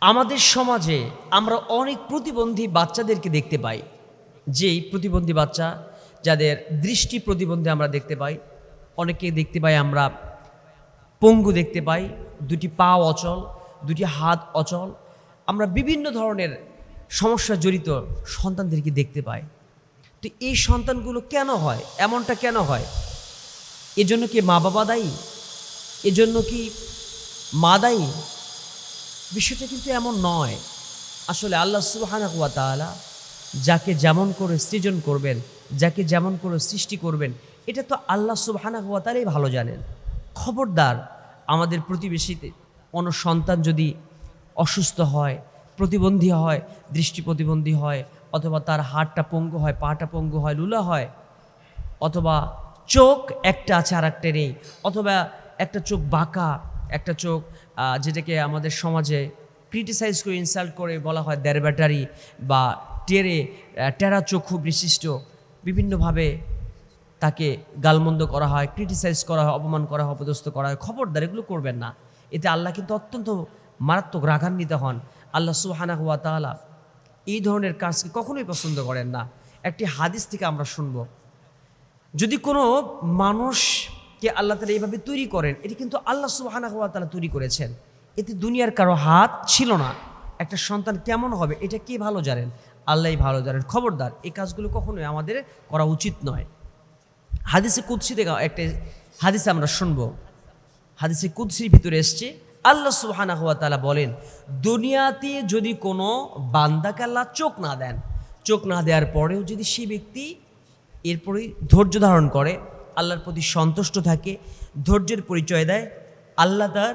আমাদের সমাজে আমরা অনেক প্রতিবন্ধী বাচ্চাদেরকে দেখতে পাই। যেই প্রতিবন্ধী বাচ্চা, যাদের দৃষ্টি প্রতিবন্ধী আমরা দেখতে পাই, অনেকে দেখতে পাই আমরা পঙ্গু দেখতে পাই, দুটি পা অচল, দুটি হাত অচল। আমরা বিভিন্ন ধরনের সমস্যা জড়িত সন্তানদেরকে দেখতে পাই। তো এই সন্তানগুলো কেন হয়? এমনটা কেন হয়? এজন্য কি মা বাবা দায়ী? এজন্য কি মা দায়ী? বিষয়টা কিন্তু এমন নয়। আসলে আল্লাহ সুবাহানা তাআলা যাকে যেমন করে সৃজন করবেন, যাকে যেমন করে সৃষ্টি করবেন, এটা তো আল্লাহ সুবাহানা হুয়া তালাই ভালো জানেন। খবরদার আমাদের প্রতিবেশীতে কোনো সন্তান যদি অসুস্থ হয়, প্রতিবন্ধী হয়, দৃষ্টি প্রতিবন্ধী হয়, অথবা তার হাতটা পঙ্গু হয়, পাটা পঙ্গু হয়, লুলা হয়, অথবা চোখ একটা আছে আর একটা নেই, অথবা একটা চোখ বাঁকা একটা চোখ যেটাকে আমাদের সমাজে ক্রিটিসাইজ করে ইনসাল্ট করে বলা হয় দেড় ব্যাটারি বা টেরে টেরা চক্ষু বিশিষ্ট। বিভিন্নভাবে তাকে গালমন্দ করা হয় ক্রিটিসাইজ করা হয়, অপমান করা হয়, অপদস্থ করা হয়। খবরদার এগুলো করবেন না। এতে আল্লাহ কিন্তু অত্যন্ত মারাত্মক রাগান্বিত হন। আল্লাহ সুহানা হুয়া তাআলা এই ধরনের কাজকে কখনোই পছন্দ করেন না। একটি হাদিস থেকে আমরা শুনব। যদি কোনো মানুষকে আল্লাহ তালা এইভাবে তৈরি করেন, এটি কিন্তু আল্লাহ সুবাহানা হওয়া তালা তৈরি করেছেন। এতে দুনিয়ার কারও হাত ছিল না, একটা সন্তান কেমন হবে, এটা কে ভালো জানেন? আল্লাহই ভালো জানেন। খবরদার, এই কাজগুলো কখনোই আমাদের করা উচিত নয়। হাদিসে কুৎসি থেকে একটা হাদিসে আমরা শুনব। হাদিসে কুৎসির ভিতরে এসছে, আল্লাহ সুবহানা হুয়া তাআলা বলেন, দুনিয়াতে যদি কোনো বান্দাকে আল্লাহ চোখ না দেন, চোখ না দেওয়ার পরেও যদি সেই ব্যক্তি এরপরেই ধৈর্য ধারণ করে আল্লাহর প্রতি সন্তুষ্ট থাকে, ধৈর্যের পরিচয় দেয়, আল্লাহ তার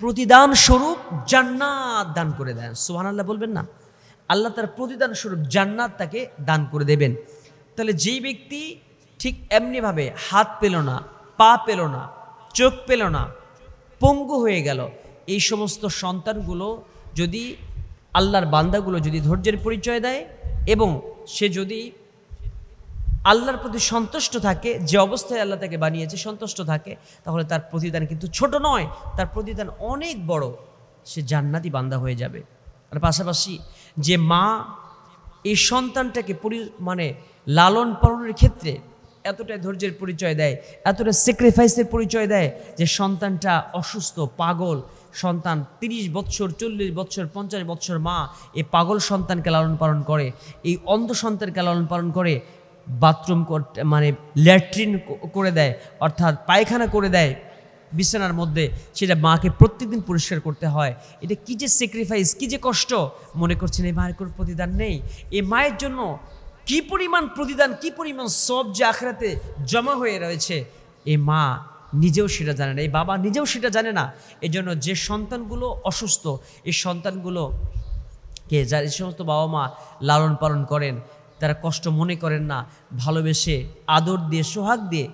প্রতিদান স্বরূপ জান্নাত দান করে দেন। সুহান আল্লাহ বলবেন না? আল্লাহ তার প্রতিদান স্বরূপ জান্নাত তাকে দান করে দেবেন। তাহলে যেই ব্যক্তি ঠিক এমনিভাবে হাত পেল না, পা পেল না, চোখ পেল না, পঙ্গু হয়ে গেল, এই সমস্ত সন্তানগুলো যদি আল্লাহর বান্দাগুলো যদি ধৈর্যের পরিচয় দেয় এবং সে যদি আল্লাহর প্রতি সন্তুষ্ট থাকে, যে অবস্থায় আল্লাহ তাকে বানিয়েছে সন্তুষ্ট থাকে, তাহলে তার প্রতিদান কিন্তু ছোট নয়, তার প্রতিদান অনেক বড়, সে জান্নাতি বান্দা হয়ে যাবে। আর পাশাপাশি যে মা এই সন্তানটাকে পরি মানে লালন পালনের ক্ষেত্রে এতটাই ধৈর্যের পরিচয় দেয় এতটা স্যাক্রিফাইসের পরিচয় দেয়, যে সন্তানটা অসুস্থ, পাগল, সন্তান তিরিশ বছর চল্লিশ বছর পঞ্চাশ বছর মা এই পাগল সন্তানকে লালন পালন করে, এই অন্ধ সন্তানকে লালন পালন করে বাথরুম করতে মানে ল্যাট্রিন করে দেয়, অর্থাৎ পায়খানা করে দেয় বিছানার মধ্যে, সেটা মাকে প্রত্যেকদিন পরিষ্কার করতে হয়। এটা কি যে স্যাক্রিফাইস কি যে কষ্ট? মনে করছেন এই মায়ের কোনো প্রতিদান নেই। এই মায়ের জন্য কি পরিমাণ প্রতিদান, কি পরিমাণ সব যে আখড়াতে জমা হয়ে রয়েছে এই মা নিজেও সেটা জানে না এই বাবা নিজেও সেটা জানে না। এই জন্য যে সন্তানগুলো অসুস্থ, এই সন্তানগুলো কে যার এই সমস্ত বাবা মা লালন পালন করেন তারা কষ্ট মনে করেন না, ভালোবেসে আদর দিয়ে, সোহাগ দিয়ে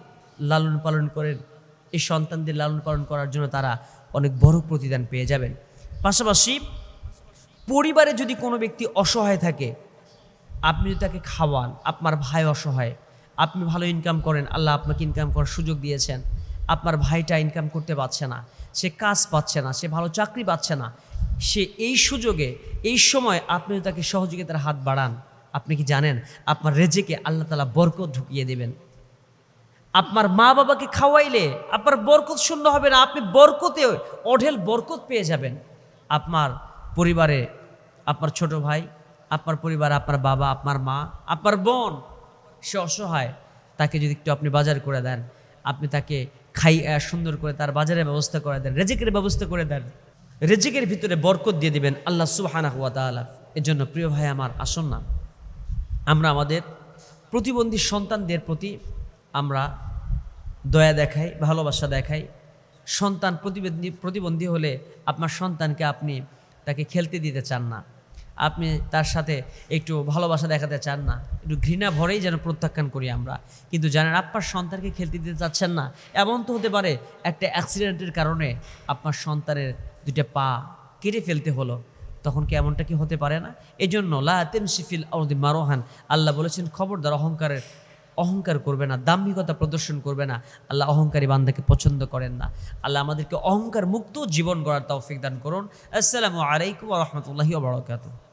লালন পালন করেন। এই সন্তানদের লালন পালন করার জন্য তারা অনেক বড় প্রতিদান পেয়ে যাবেন। পাশাপাশি পরিবারে যদি কোনো ব্যক্তি অসহায় থাকে, আপনি যদি তাকে খাওয়ান, আপনার ভাই অসহায়, আপনি ভালো ইনকাম করেন, আল্লাহ আপনাকে ইনকাম করার সুযোগ দিয়েছেন, আপনার ভাইটা ইনকাম করতে পারছে না, সে কাজ পাচ্ছে না, সে ভালো চাকরি পাচ্ছে না, সে এই সুযোগে, এই সময় আপনি তাকে সহযোগিতার হাত বাড়ান আপনি কি জানেন? আপনার রেজেকে আল্লাহ তালা বরকত ঢুকিয়ে দেবেন। আপনার মা বাবাকে খাওয়াইলে আপনার বরকত শূন্য হবে না, আপনি বরকতে, অঢেল বরকত পেয়ে যাবেন। আপনার পরিবারে আপনার ছোট ভাই, আপনার পরিবার আপনার বাবা, আপনার মা, আপনার বোন, সে অসহায়, তাকে যদি একটু আপনি বাজার করে দেন, আপনি তাকে খাই সুন্দর করে তার বাজারের ব্যবস্থা করে দেন, রেজেকের ব্যবস্থা করে দেন। রেজেকের ভিতরে বরকত দিয়ে দিবেন আল্লাহ সুবাহানা হুয়া তাআলা। এর জন্য প্রিয় ভাই, আমার আসুন না আমরা আমাদের প্রতিবন্ধী সন্তানদের প্রতি আমরা দয়া দেখাই, ভালোবাসা দেখাই। সন্তান প্রতিবন্ধী প্রতিবন্ধী হলে আপনার সন্তানকে আপনি তাকে খেলতে দিতে চান না। আপনি তার সাথে একটু ভালোবাসা দেখাতে চান না। একটু ঘৃণা ভরেই যেন প্রত্যাখ্যান করি আমরা। কিন্তু জানেন, আপনার সন্তানকে খেলতে দিতে চাচ্ছেন না। এমন তো হতে পারে একটা অ্যাক্সিডেন্টের কারণে আপনার সন্তানের দুইটা পা কেটে ফেলতে হলো। তখন কি এমনটা কি হতে পারে না? এই জন্য লাতেম শিফিল মারোহান। আল্লাহ বলেছেন, খবরদার অহংকারের, অহংকার করবে না, দাম্ভিকতা প্রদর্শন করবে না। আল্লাহ অহংকারী বান্দাকে পছন্দ করেন না। আল্লাহ আমাদেরকে অহংকার মুক্ত জীবন গড়ার তৌফিক দান করুন। আসসালামু আলাইকুম রহমতুল্লাহি ওবরাকাতুহ